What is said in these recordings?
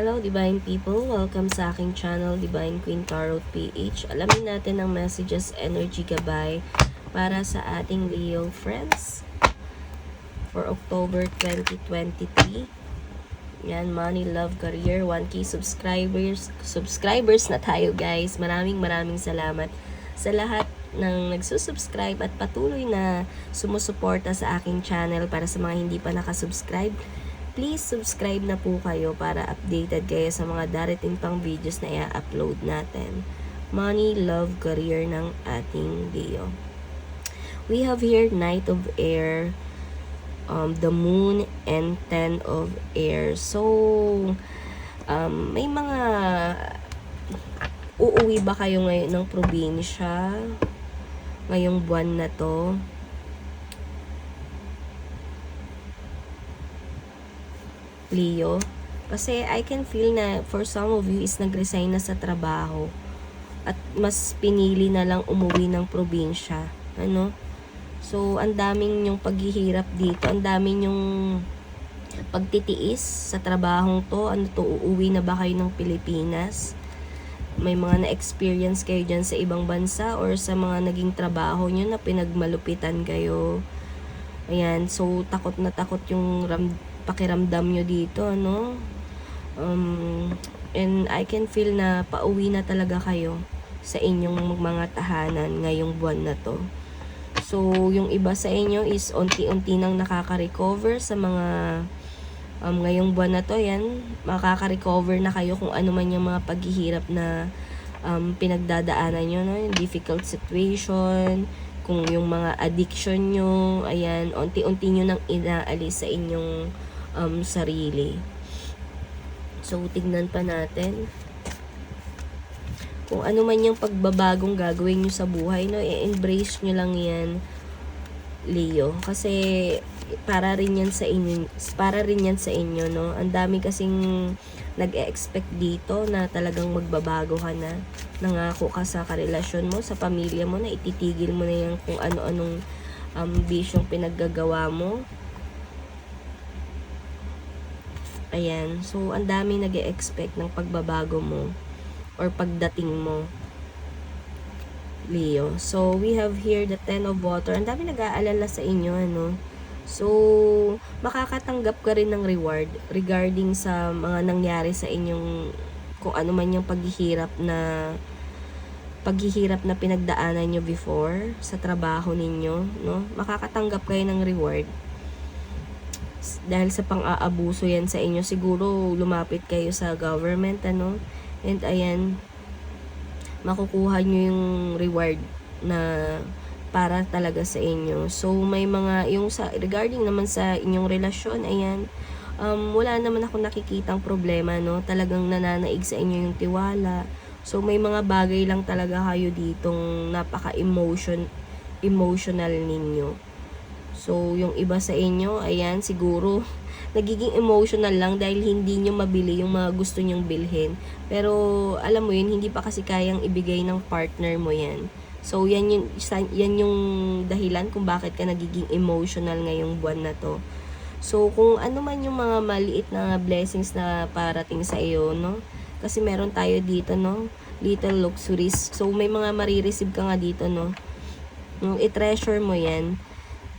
Hello Divine People! Welcome sa aking channel Divine Queen Tarot PH. Alamin natin ang messages, energy gabay para sa ating Leo friends for October 2023. Yan, money, love, career, 1k subscribers. Subscribers na tayo guys. Maraming maraming salamat sa lahat ng nagsusubscribe at patuloy na sumusuporta sa aking channel para sa mga hindi pa nakasubscribe please subscribe na po kayo para updated kayo sa mga darating pang videos na i-upload natin. Money, love, career ng ating Leo. We have here Knight of Air, um, the Moon, and Ten of Air. So, um, may mga uuwi ba kayo ngayon ng probinsya ngayong buwan na to? Leo. Kasi I can feel na for some of you is nag-resign na sa trabaho at mas pinili na lang umuwi ng probinsya. Ano? So, ang daming yung paghihirap dito. Ang daming yung pagtitiis sa trabahong to. Ano to, uuwi na ba kayo ng Pilipinas? May mga na-experience kayo dyan sa ibang bansa or sa mga naging trabaho nyo na pinagmalupitan kayo. Ayan, so takot na takot yung ram, pakiramdam nyo dito, no? Um, and I can feel na pauwi na talaga kayo sa inyong mga tahanan ngayong buwan na to. So, yung iba sa inyo is unti-unti nang nakaka-recover sa mga um, ngayong buwan na to, yan, makaka-recover na kayo kung ano man yung mga paghihirap na um, pinagdadaanan nyo, no? yung difficult situation, kung yung mga addiction nyo, ayan, unti-unti nyo nang inaalis sa inyong um, sarili. So, tignan pa natin kung ano man yung pagbabagong gagawin nyo sa buhay, no, i-embrace nyo lang yan, Leo. Kasi, para rin yan sa inyo, para rin yan sa inyo, no. Ang dami kasing nag-expect dito na talagang magbabago ka na. Nangako ka sa karelasyon mo, sa pamilya mo, na ititigil mo na yan kung ano-anong um, bisyong pinaggagawa mo. Ayan. So, ang dami nag expect ng pagbabago mo or pagdating mo. Leo. So, we have here the Ten of Water. Ang dami nag-aalala sa inyo, ano. So, makakatanggap ka rin ng reward regarding sa mga nangyari sa inyong kung ano man yung paghihirap na paghihirap na pinagdaanan nyo before sa trabaho ninyo, no? Makakatanggap kayo ng reward. Dahil sa pang-aabuso yan sa inyo, siguro lumapit kayo sa government, ano? And ayan, makukuha nyo yung reward na para talaga sa inyo. So, may mga, yung sa, regarding naman sa inyong relasyon, ayan, um, wala naman ako nakikitang problema, no? Talagang nananaig sa inyo yung tiwala. So, may mga bagay lang talaga kayo ditong napaka-emotion, emotional ninyo. So, yung iba sa inyo, ayan, siguro, nagiging emotional lang dahil hindi nyo mabili yung mga gusto nyong bilhin. Pero, alam mo yun, hindi pa kasi kayang ibigay ng partner mo yan. So, yan yung, yan yung dahilan kung bakit ka nagiging emotional ngayong buwan na to. So, kung ano man yung mga maliit na blessings na parating sa iyo, no? Kasi meron tayo dito, no? Little luxuries. So, may mga marireceive ka nga dito, no? No, i-treasure mo yan.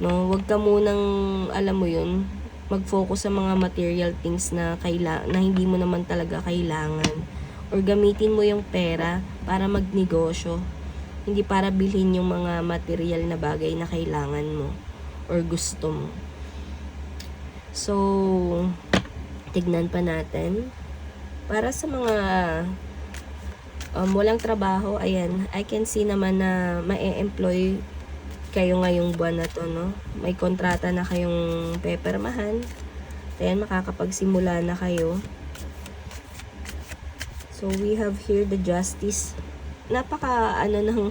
No, wag ka munang, alam mo yun, mag-focus sa mga material things na, kaila na hindi mo naman talaga kailangan. Or gamitin mo yung pera para magnegosyo. Hindi para bilhin yung mga material na bagay na kailangan mo or gusto mo. So, tignan pa natin. Para sa mga um, walang trabaho, ayan, I can see naman na ma-employ kayo ngayong buwan na to, no? May kontrata na kayong pepermahan. Ayan, makakapagsimula na kayo. So, we have here the justice. Napaka, ano ng,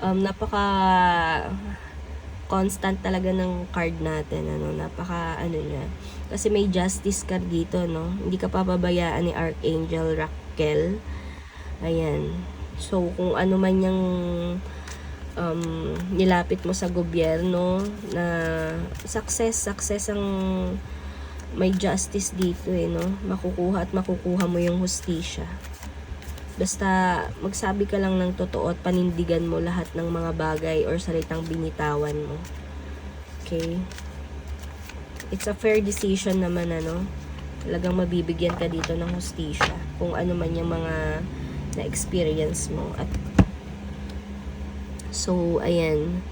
um, napaka constant talaga ng card natin, ano, napaka, ano niya. Kasi may justice card dito, no? Hindi ka papabayaan ni Archangel Raquel. Ayan. So, kung ano man yung um, nilapit mo sa gobyerno na success, success ang may justice dito eh, no? Makukuha at makukuha mo yung hustisya. Basta magsabi ka lang ng totoo at panindigan mo lahat ng mga bagay or salitang binitawan mo. Okay? It's a fair decision naman, ano? Talagang mabibigyan ka dito ng hustisya kung ano man yung mga na-experience mo. At so, ayan.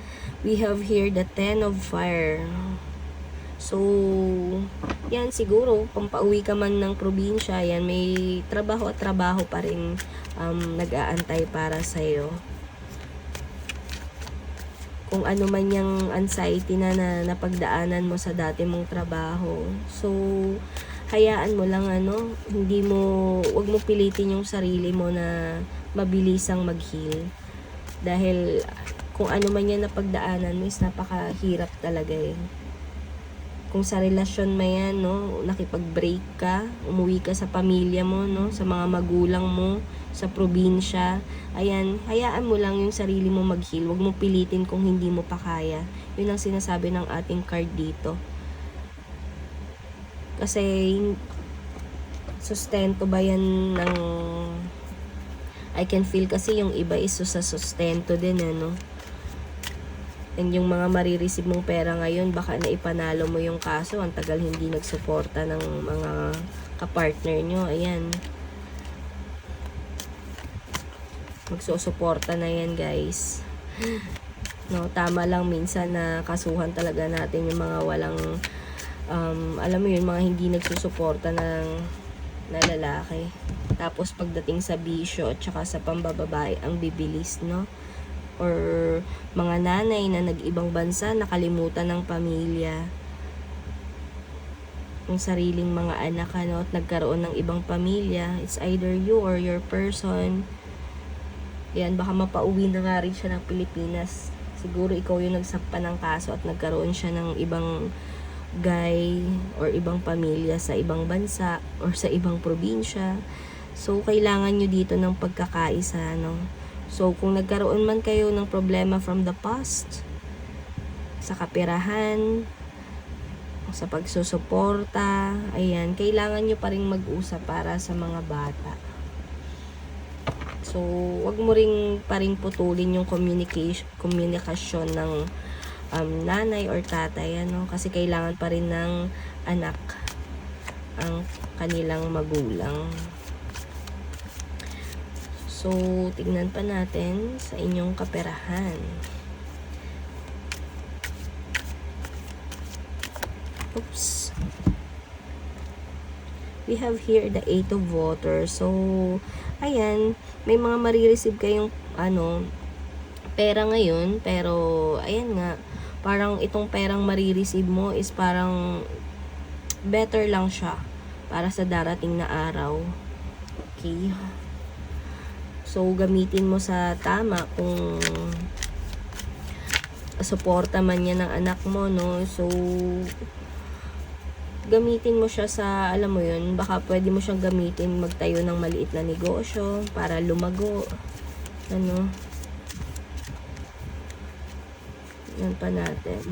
We have here the Ten of Fire. So, yan siguro, pampauwi ka man ng probinsya, yan, may trabaho at trabaho pa rin um, nag-aantay para sa'yo. Kung ano man yung anxiety na, na napagdaanan mo sa dati mong trabaho. So, hayaan mo lang ano, hindi mo, wag mo pilitin yung sarili mo na mabilisang mag-heal. Dahil kung ano man yan napagdaanan mo is napakahirap talaga eh kung sa relasyon mo yan, no, nakipag-break ka, umuwi ka sa pamilya mo, no, sa mga magulang mo, sa probinsya, ayan, hayaan mo lang yung sarili mo mag-heal. Huwag mo pilitin kung hindi mo pa kaya. Yun ang sinasabi ng ating card dito. Kasi, sustento ba yan ng... I can feel kasi yung iba is sa sustento din, ano. And yung mga marireceive mong pera ngayon, baka na ipanalo mo yung kaso. Ang tagal hindi nagsuporta ng mga kapartner nyo. Ayan. Magsusuporta na yan, guys. No, tama lang minsan na kasuhan talaga natin yung mga walang um, alam mo yun, mga hindi nagsusuporta ng na lalaki. Tapos pagdating sa bisyo at saka sa pambababae, ang bibilis, no? or mga nanay na nag-ibang bansa nakalimutan ng pamilya ng sariling mga anak ano, at nagkaroon ng ibang pamilya it's either you or your person yan baka mapauwi na nga rin siya ng Pilipinas siguro ikaw yung nagsampa ng kaso at nagkaroon siya ng ibang guy or ibang pamilya sa ibang bansa or sa ibang probinsya so kailangan nyo dito ng pagkakaisa no So, kung nagkaroon man kayo ng problema from the past, sa kapirahan, sa pagsusuporta, ayan, kailangan nyo pa rin mag-usap para sa mga bata. So, wag mo ring pa rin putulin yung communication, komunikasyon ng um, nanay or tatay, ano, kasi kailangan pa rin ng anak ang kanilang magulang. So, tignan pa natin sa inyong kaperahan. Oops. We have here the Eight of Water. So, ayan, may mga marireceive kayong, ano, pera ngayon, pero, ayan nga, parang itong perang marireceive mo is parang better lang siya para sa darating na araw. Okay. So, gamitin mo sa tama kung suporta man yan ng anak mo, no? So, gamitin mo siya sa, alam mo yun, baka pwede mo siyang gamitin magtayo ng maliit na negosyo para lumago. Ano? Yan pa natin.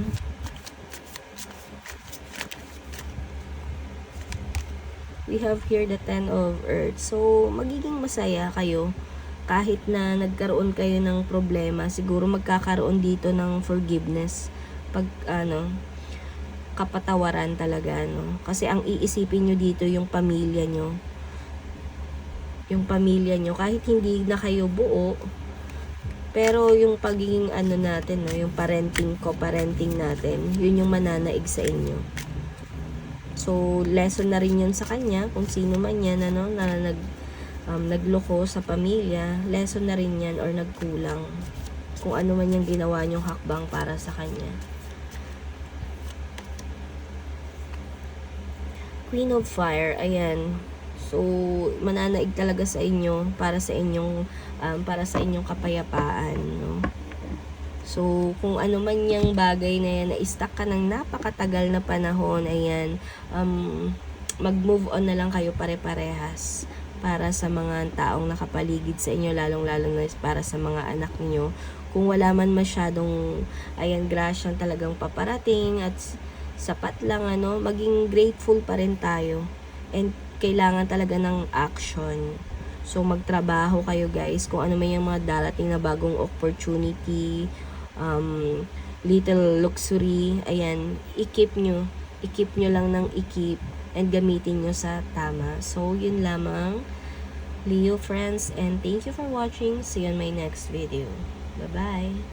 We have here the Ten of Earth. So, magiging masaya kayo kahit na nagkaroon kayo ng problema, siguro magkakaroon dito ng forgiveness. Pag, ano, kapatawaran talaga, no? Kasi ang iisipin nyo dito yung pamilya nyo. Yung pamilya nyo, kahit hindi na kayo buo, pero yung pagiging ano natin, no, yung parenting ko, parenting natin, yun yung mananaig sa inyo. So, lesson na rin yun sa kanya, kung sino man yan, ano, na nag, um, nagloko sa pamilya, lesson na rin yan or nagkulang kung ano man yung ginawa nyong hakbang para sa kanya. Queen of Fire, ayan. So, mananaig talaga sa inyo para sa inyong um, para sa inyong kapayapaan, no? So, kung ano man yung bagay na yan, na-stuck ka ng napakatagal na panahon, ayan, um, mag-move on na lang kayo pare-parehas para sa mga taong nakapaligid sa inyo, lalong-lalo na para sa mga anak niyo. Kung wala man masyadong, ayan, grasyang talagang paparating at sapat lang ano, maging grateful pa rin tayo. And kailangan talaga ng action. So magtrabaho kayo guys kung ano may yung mga darating na bagong opportunity, um, little luxury, ayan, i-keep nyo. I-keep nyo lang ng i-keep and gamitin nyo sa tama. So yun lamang. Leo friends and thank you for watching. See you on my next video. Bye-bye.